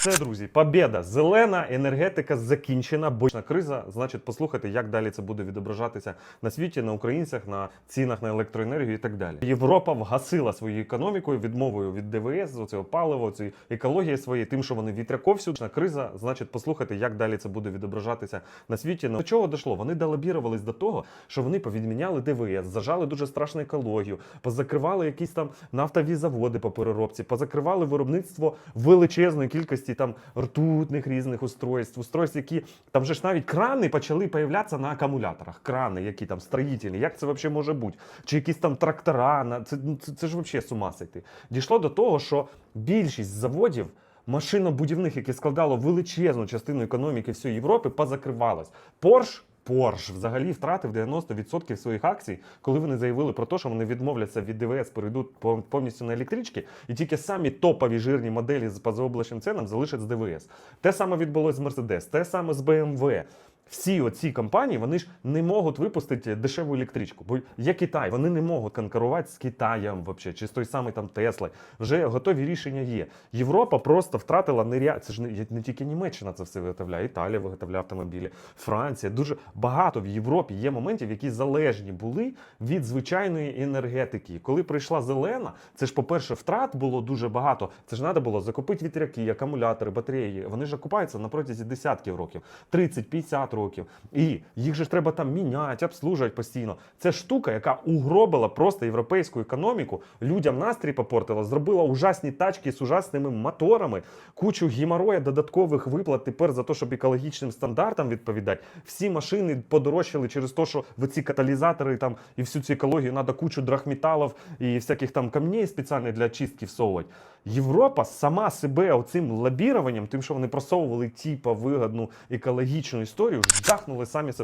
Все, друзі, побєда. Зелена енергетика закінчена. Бочна криза. Значить, послухайте, як далі це буде відображатися на світі, на українцях, на цінах на електроенергію і так далі. Європа вгасила свою економіку відмовою від ДВС, оцього палива, цієї екології своєї, тим, що вони вітряков всюди. Криза. Значить, послухайте, як далі це буде відображатися на світі. До чого дійшло? Вони долобірувались до того, що вони повідміняли ДВС, зажали дуже страшну екологію, позакривали якісь там нафтові заводи по переробці, позакривали виробництво величезної кількості там ртутних різних устройств, устройств, які там вже ж навіть крани почали появлятися на акумуляторах. Крани, які там строїтельні, як це взагалі може бути? Чи якісь там трактора? на- Це, ну, це, це ж взагалі з ума сойти. Дійшло до того, що більшість заводів. Машинобудівних, які складало величезну частину економіки всієї Європи, позакривалось. Порш Порш взагалі втратив 90% своїх акцій, коли вони заявили про те, що вони відмовляться від ДВС, перейдуть повністю на електрички, і тільки самі топові жирні моделі з позаоблачним ценам залишать з ДВС. Те саме відбулося з Mercedes, те саме з BMW. Всі оці компанії вони ж не можуть випустити дешеву електричку. Бо є Китай, вони не можуть конкурувати з Китаєм вообще, чи з той самий там Тесла. Вже готові рішення є. Європа просто втратила неря. Це ж не, не тільки Німеччина це все виготовляє, Італія виготовляє автомобілі, Франція. Дуже багато в Європі є моментів, які залежні були від звичайної енергетики. Коли прийшла зелена, це ж, по-перше, втрат було дуже багато. Це ж треба було закупити вітряки, акумулятори, батареї. Вони ж окупаються на протязі десятків років, 30-50 років. І їх же ж треба там міняти, обслужувати постійно. Це штука, яка угробила просто європейську економіку, людям настрій попортила, зробила ужасні тачки з ужасними моторами, кучу геморроя, додаткових виплат тепер за те, щоб екологічним стандартам відповідати. Всі машини подорожчали через те, що в ці каталізатори там і всю цю екологію треба кучу драгметалів і всяких там камней спеціальних для чистки всовувати. Європа сама себе оцим лабіруванням, тим, що вони просовували типа вигадну екологічну історію, жахнули самі себе.